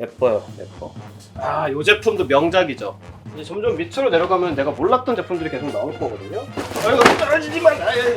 예뻐요, 예뻐. 아, 이 제품도 명작이죠. 이제 점점 밑으로 내려가면 내가 몰랐던 제품들이 계속 나올 거거든요. 아이고, 떨어지지만, 아유.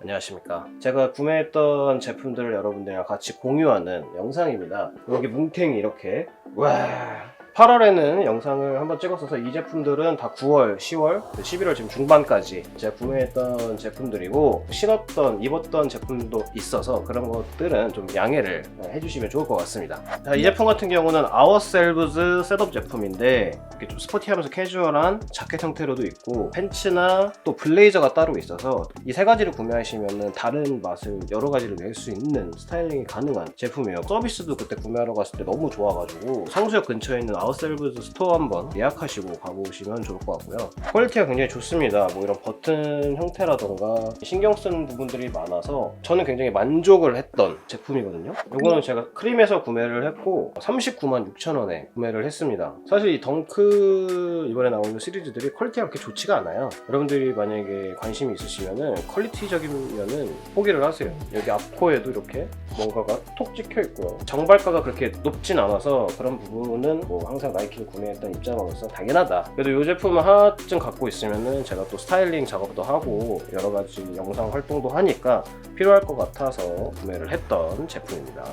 안녕하십니까. 제가 구매했던 제품들을 여러분들이랑 같이 공유하는 영상입니다. 여기 뭉탱이 이렇게. 와. 8월에는 영상을 한번 찍었어서 이 제품들은 다 9월, 10월, 11월 지금 중반까지 제가 구매했던 제품들이고 신었던, 입었던 제품도 있어서 그런 것들은 좀 양해를 해주시면 좋을 것 같습니다. 자, 이 제품 같은 경우는 아워셀브즈 셋업 제품인데 이렇게 좀 스포티하면서 캐주얼한 자켓 형태로도 있고 팬츠나 또 블레이저가 따로 있어서 이 세 가지를 구매하시면 다른 맛을 여러 가지를 낼 수 있는 스타일링이 가능한 제품이에요. 서비스도 그때 구매하러 갔을 때 너무 좋아가지고 성수역 근처에 있는 아웃셀브즈 스토어 한번 예약하시고 가보시면 좋을 것 같고요. 퀄리티가 굉장히 좋습니다. 뭐 이런 버튼 형태라던가 신경 쓰는 부분들이 많아서 저는 굉장히 만족을 했던 제품이거든요. 이거는 제가 크림에서 구매를 했고 39만 6천 원에 구매를 했습니다. 사실 이 덩크 이번에 나오는 시리즈들이 퀄리티가 그렇게 좋지가 않아요. 여러분들이 만약에 관심이 있으시면은 퀄리티적이면은 포기를 하세요. 여기 앞코에도 이렇게 뭔가가 톡 찍혀 있고요. 정발가가 그렇게 높진 않아서 그런 부분은 뭐 항상 나이키를 구매했던 입장으로서 당연하다. 그래도 이 제품을 하나쯤 갖고 있으면은 제가 또 스타일링 작업도 하고 여러 가지 영상 활동도 하니까 필요할 것 같아서 구매를 했던 제품입니다.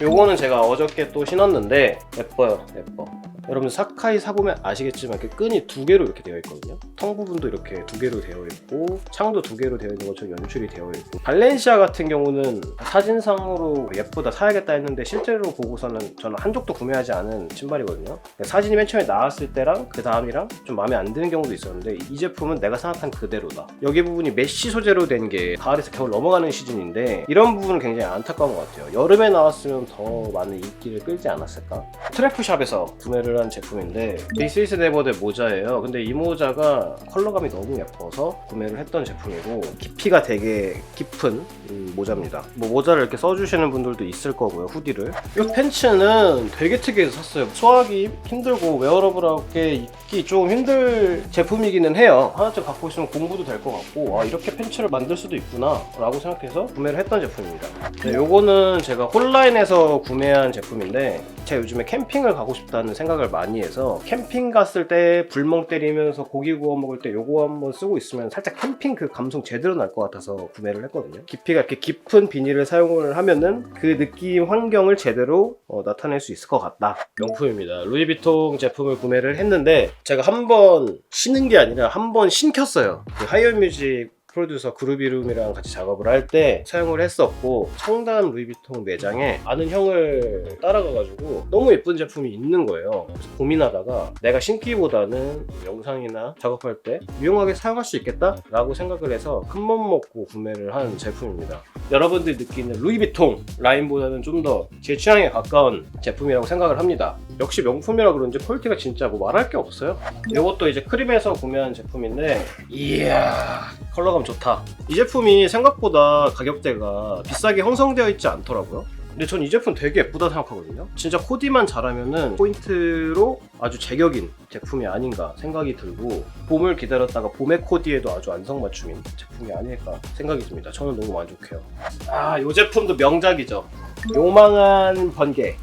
요거는 제가 어저께 또 신었는데 예뻐요, 예뻐. 여러분 사카이 사보면 아시겠지만 이렇게 끈이 두 개로 이렇게 되어 있거든요. 텅 부분도 이렇게 두 개로 되어 있고 창도 두 개로 되어 있는 것처럼 연출이 되어 있고 발렌시아 같은 경우는 사진상으로 예쁘다 사야겠다 했는데 실제로 보고서는 저는 한 쪽도 구매하지 않은 신발이거든요. 사진이 맨 처음에 나왔을 때랑 그 다음이랑 좀 마음에 안 드는 경우도 있었는데 이 제품은 내가 생각한 그대로다. 여기 부분이 메쉬 소재로 된 게 가을에서 겨울 넘어가는 시즌인데 이런 부분은 굉장히 안타까운 것 같아요. 여름에 나왔으면 더 많은 인기를 끌지 않았을까? 트래프샵에서 구매를 한 제품인데 디스이스 네버드 모자예요. 근데 이 모자가 컬러감이 너무 예뻐서 구매를 했던 제품이고 깊이가 되게 깊은 음, 모자입니다. 뭐 모자를 이렇게 써주시는 분들도 있을 거고요. 후디를. 이 팬츠는 되게 특이해서 샀어요. 소화하기 힘들고 웨어러블하게 입기 좀 힘들 제품이기는 해요. 하나쯤 갖고 있으면 공부도 될 것 같고 아 이렇게 팬츠를 만들 수도 있구나 라고 생각해서 구매를 했던 제품입니다. 네, 요거는 제가 홀라인에서 구매한 제품인데 제가 요즘에 캠핑을 가고 싶다는 생각을 많이 해서 캠핑 갔을 때 불멍 때리면서 고기 구워 먹을 때 요거 한번 쓰고 있으면 살짝 캠핑 그 감성 제대로 날 것 같아서 구매를 했거든요. 깊이가 이렇게 깊은 비닐을 사용을 하면은 그 느낌 환경을 제대로 어, 나타낼 수 있을 것 같다. 명품입니다. 루이비통 제품을 구매를 했는데 제가 한 번 신은 게 아니라 한 번 신켰어요. 그 하이어뮤직 프로듀서 그루비룸이랑 같이 작업을 할 때 사용을 했었고 청담 루이비통 매장에 아는 형을 따라가가지고 너무 예쁜 제품이 있는 거예요. 그래서 고민하다가 내가 신기보다는 영상이나 작업할 때 유용하게 사용할 수 있겠다라고 생각을 해서 큰맘 먹고 구매를 한 제품입니다. 여러분들이 느끼는 루이비통 라인보다는 좀 더 제 취향에 가까운 제품이라고 생각을 합니다. 역시 명품이라 그런지 퀄리티가 진짜 뭐 말할 게 없어요. 이것도 이제 크림에서 구매한 제품인데 이야 컬러감 좋다. 이 제품이 생각보다 가격대가 비싸게 형성되어 있지 않더라고요. 근데 전 이 제품 되게 예쁘다 생각하거든요. 진짜 코디만 잘하면은 포인트로 아주 제격인 제품이 아닌가 생각이 들고 봄을 기다렸다가 봄의 코디에도 아주 안성맞춤인 제품이 아닐까 생각이 듭니다. 저는 너무 만족해요. 아, 이 제품도 명작이죠. 요망한 번개.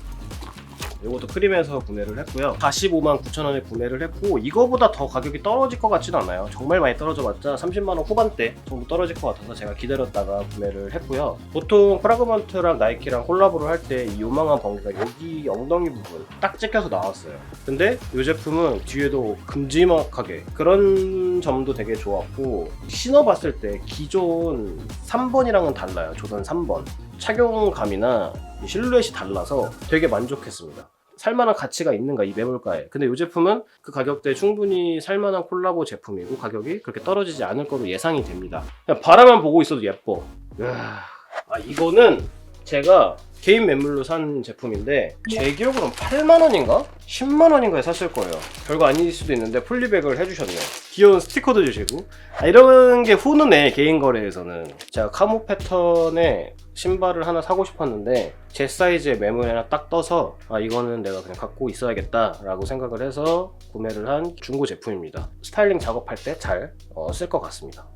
이것도 크림에서 구매를 했고요. 45만 9천 원에 구매를 했고 이거보다 더 가격이 떨어질 것 같지는 않아요. 정말 많이 떨어져봤자 30만 원 후반대 정도 떨어질 것 같아서 제가 기다렸다가 구매를 했고요. 보통 프라그먼트랑 나이키랑 콜라보를 할 때 이 요망한 번개가 여기 엉덩이 부분 딱 찍혀서 나왔어요. 근데 이 제품은 뒤에도 큼지막하게 그런 점도 되게 좋았고 신어봤을 때 기존 3번이랑은 달라요. 조던 3번. 착용감이나 이 실루엣이 달라서 되게 만족했습니다. 살만한 가치가 있는가 이 매물가에 근데 이 제품은 그 가격대에 충분히 살만한 콜라보 제품이고 가격이 그렇게 떨어지지 않을 거로 예상이 됩니다 그냥 바라만 보고 있어도 예뻐 이야. 아 이거는 제가 개인 매물로 산 제품인데 제 기억으로는 8만 원인가? 10만 원인가에 샀을 거예요. 별거 아닐 수도 있는데 폴리백을 해주셨네요. 귀여운 스티커도 주시고 아, 이런 게 훈훈해 개인 거래에서는 제가 카모 패턴의 신발을 하나 사고 싶었는데 제 사이즈의 매물에 하나 딱 떠서 아 이거는 내가 그냥 갖고 있어야겠다 라고 생각을 해서 구매를 한 중고 제품입니다. 스타일링 작업할 때잘 어, 쓸것 같습니다.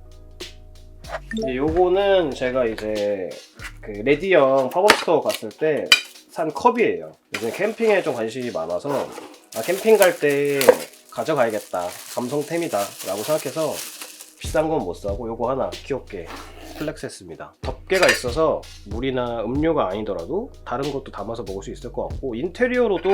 이제 요거는 제가 이제 그 레디형 팝업스토어 갔을 때 산 컵이에요. 요즘 캠핑에 좀 관심이 많아서 아, 캠핑 갈 때 가져가야겠다. 감성템이다. 라고 생각해서 비싼 건 못 사고 요거 하나 귀엽게 플렉스 했습니다. 덮개가 있어서 물이나 음료가 아니더라도 다른 것도 담아서 먹을 수 있을 것 같고 인테리어로도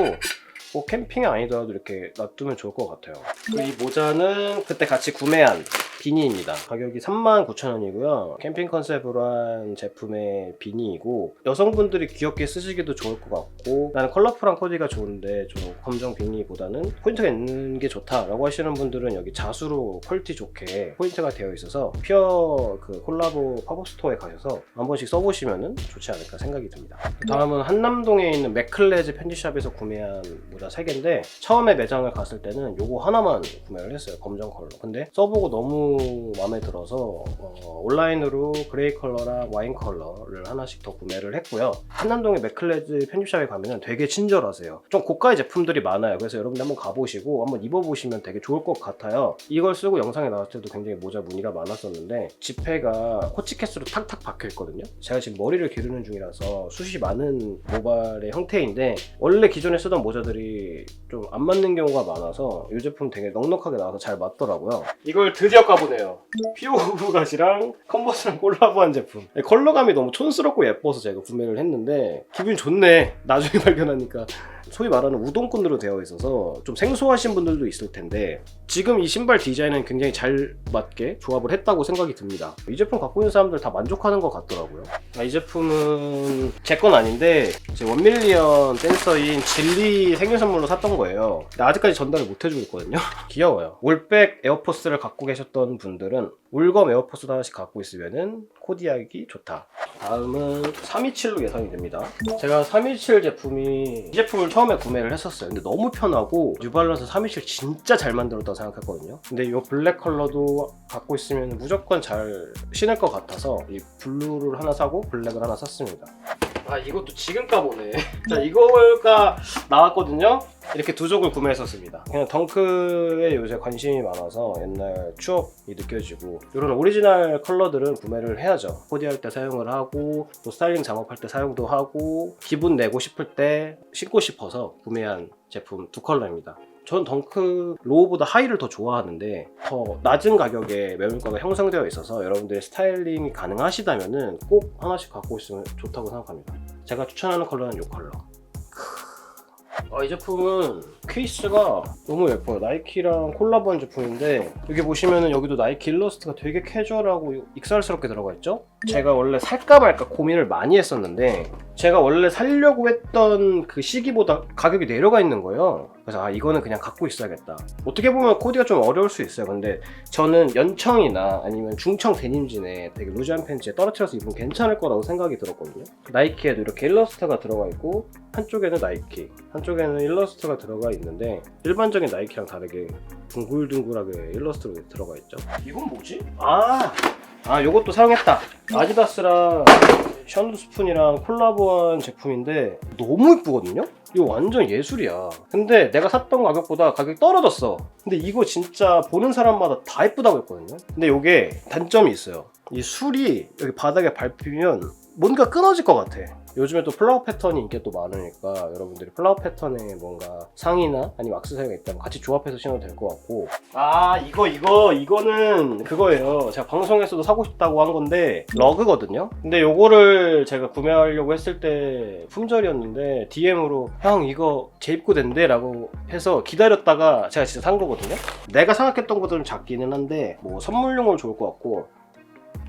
뭐 캠핑이 아니더라도 이렇게 놔두면 좋을 것 같아요. 이 모자는 그때 같이 구매한 비니입니다. 가격이 39,000원이고요. 캠핑 컨셉으로 한 제품의 비니이고 여성분들이 귀엽게 쓰시기도 좋을 것 같고 나는 컬러풀한 코디가 좋은데 좀 검정 비니보다는 포인트가 있는 게 좋다라고 하시는 분들은 여기 자수로 퀄리티 좋게 포인트가 되어 있어서 퓨어 그 콜라보 팝업 스토어에 가셔서 한 번씩 써보시면 좋지 않을까 생각이 듭니다. 다음은 한남동에 있는 맥클레즈 편지샵에서 구매한 모자 3개인데 처음에 매장을 갔을 때는 요거 하나만 구매를 했어요. 검정 컬러. 근데 써보고 너무 마음에 들어서 어, 온라인으로 그레이 컬러랑 와인 컬러를 하나씩 더 구매를 했고요. 한남동의 맥클레즈 편집샵에 가면은 되게 친절하세요. 좀 고가의 제품들이 많아요. 그래서 여러분들 한번 가보시고 한번 입어보시면 되게 좋을 것 같아요. 이걸 쓰고 영상에 나왔을 때도 굉장히 모자 무늬가 많았었는데 지폐가 코치케스로 탁탁 박혀 있거든요. 제가 지금 머리를 기르는 중이라서 숱이 많은 모발의 형태인데 원래 기존에 쓰던 모자들이 좀 안 맞는 경우가 많아서 이 제품 되게 넉넉하게 나와서 잘 맞더라고요. 이걸 드디어 까보 네요. 피오브갓이랑 컨버스랑 콜라보한 제품. 네, 컬러감이 너무 촌스럽고 예뻐서 제가 구매를 했는데 기분이 좋네. 나중에 발견하니까 소위 말하는 우동꾼으로 되어 있어서 좀 생소하신 분들도 있을 텐데 지금 이 신발 디자인은 굉장히 잘 맞게 조합을 했다고 생각이 듭니다. 이 제품 갖고 있는 사람들 다 만족하는 것 같더라고요. 아, 이 제품은 제 건 아닌데 제 원밀리언 댄서인 진리 생일 선물로 샀던 거예요. 아직까지 전달을 못 해주고 있거든요. 귀여워요. 올백 에어포스를 갖고 계셨던 분들은 울검 에어포스도 하나씩 갖고 있으면은 코디하기 좋다. 다음은 327로 예상이 됩니다. 제가 327 제품이 이 제품을 처음에 구매를 했었어요. 근데 너무 편하고 뉴발란스 327 진짜 잘 만들었다고 생각했거든요. 근데 이 블랙 컬러도 갖고 있으면 무조건 잘 신을 것 같아서 이 블루를 하나 사고 블랙을 하나 샀습니다. 아 이것도 지금 까보네. 자 이거가 나왔거든요. 이렇게 두 족을 구매했었습니다. 그냥 덩크에 요새 관심이 많아서 옛날 추억이 느껴지고 이런 오리지널 컬러들은 구매를 해야죠. 코디할 때 사용을 하고 또 스타일링 작업할 때 사용도 하고 기분 내고 싶을 때 신고 싶어서 구매한 제품 두 컬러입니다. 전 덩크 로우보다 하이를 더 좋아하는데 더 낮은 가격에 매물가가 형성되어 있어서 여러분들의 스타일링이 가능하시다면 꼭 하나씩 갖고 있으면 좋다고 생각합니다. 제가 추천하는 컬러는 이 컬러. 아, 이 제품은 케이스가 너무 예뻐요. 나이키랑 콜라보한 제품인데 여기 보시면은 여기도 나이키 일러스트가 되게 캐주얼하고 익살스럽게 들어가 있죠? 제가 원래 살까 말까 고민을 많이 했었는데 제가 원래 살려고 했던 그 시기보다 가격이 내려가 있는 거예요. 그래서 아 이거는 그냥 갖고 있어야겠다. 어떻게 보면 코디가 좀 어려울 수 있어요. 근데 저는 연청이나 아니면 중청 데님진에 되게 루즈한 팬츠에 떨어뜨려서 입으면 괜찮을 거라고 생각이 들었거든요. 나이키에도 이렇게 일러스트가 들어가 있고 한쪽에는 나이키, 한쪽에는 일러스트가 들어가 있는데 일반적인 나이키랑 다르게 둥글둥글하게 일러스트로 들어가 있죠. 이건 뭐지? 아, 아 요것도 사용했다. 아디다스랑 션두 스푼이랑 콜라보한 제품인데 너무 이쁘거든요? 이거 완전 예술이야. 근데 내가 샀던 가격보다 가격이 떨어졌어. 근데 이거 진짜 보는 사람마다 다 예쁘다고 했거든요. 근데 이게 단점이 있어요. 이 술이 여기 바닥에 밟히면 뭔가 끊어질 것 같아. 요즘에 또 플라워 패턴이 인기가 또 많으니까 여러분들이 플라워 패턴에 뭔가 상의나 아니면 악세사리가 있다면 같이 조합해서 신어도 될 것 같고. 아 이거 이거 이거는 그거예요. 제가 방송에서도 사고 싶다고 한 건데 러그거든요. 근데 요거를 제가 구매하려고 했을 때 품절이었는데 DM으로 형 이거 재입고 된대 라고 해서 기다렸다가 제가 진짜 산 거거든요. 내가 생각했던 좀 작기는 한데 뭐 선물용으로 좋을 것 같고.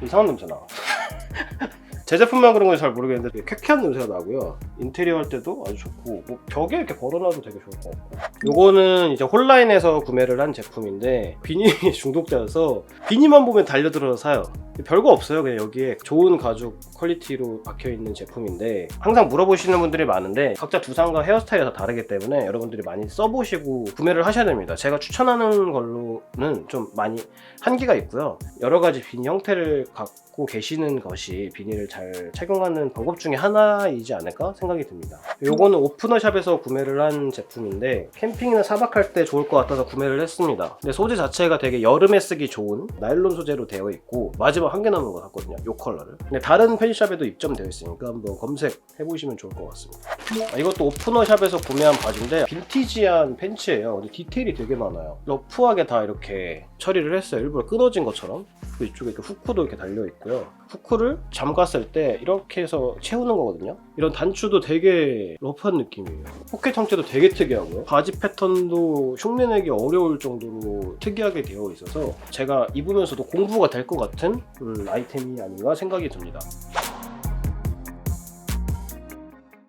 이상한 냄새 나 제 제품만 그런 건잘 모르겠는데 쾌쾌한 냄새가 나고요. 인테리어 할 때도 아주 좋고 뭐 벽에 이렇게 걸어놔도 되게 좋을 것 같고. 요거는 이제 홀라인에서 구매를 한 제품인데 비니 중독자여서 비니만 보면 달려들어서 사요. 별거 없어요. 그냥 여기에 좋은 가죽 퀄리티로 박혀 있는 제품인데 항상 물어보시는 분들이 많은데 각자 두상과 헤어스타일이 다 다르기 때문에 여러분들이 많이 써보시고 구매를 하셔야 됩니다. 제가 추천하는 걸로는 좀 많이 한계가 있고요. 여러 가지 비니 형태를 갖고 계시는 것이 비니를 잘 착용하는 방법 중에 하나이지 않을까 생각이 듭니다. 요거는 오프너샵에서 구매를 한 제품인데 캠핑이나 사박할 때 좋을 것 같아서 구매를 했습니다. 근데 소재 자체가 되게 여름에 쓰기 좋은 나일론 소재로 되어 있고 마지막 마지막 한개 남은 거 샀거든요. 이 컬러를. 근데 다른 펜샵에도 입점되어 있으니까 한번 검색해 보시면 좋을 것 같습니다. 아, 이것도 오프너샵에서 구매한 바지인데 빈티지한 팬츠예요. 근데 디테일이 되게 많아요. 러프하게 다 이렇게 처리를 했어요. 일부러 끊어진 것처럼. 그 이쪽에 이렇게 후크도 이렇게 달려 있고요. 후크를 잠갔을 때 이렇게 해서 채우는 거거든요. 이런 단추도 되게 러프한 느낌이에요. 포켓 형태도 되게 특이하고요. 바지 패턴도 흉내내기 어려울 정도로 특이하게 되어 있어서 제가 입으면서도 공부가 될 것 같은 음, 아이템이 아닌가 생각이 듭니다.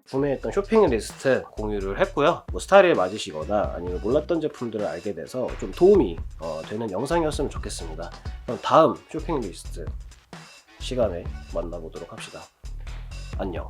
구매했던 쇼핑 리스트 공유를 했고요. 뭐 스타일에 맞으시거나 아니면 몰랐던 제품들을 알게 돼서 좀 도움이 어, 되는 영상이었으면 좋겠습니다. 그럼 다음 쇼핑 리스트 시간에 만나보도록 합시다. 안녕.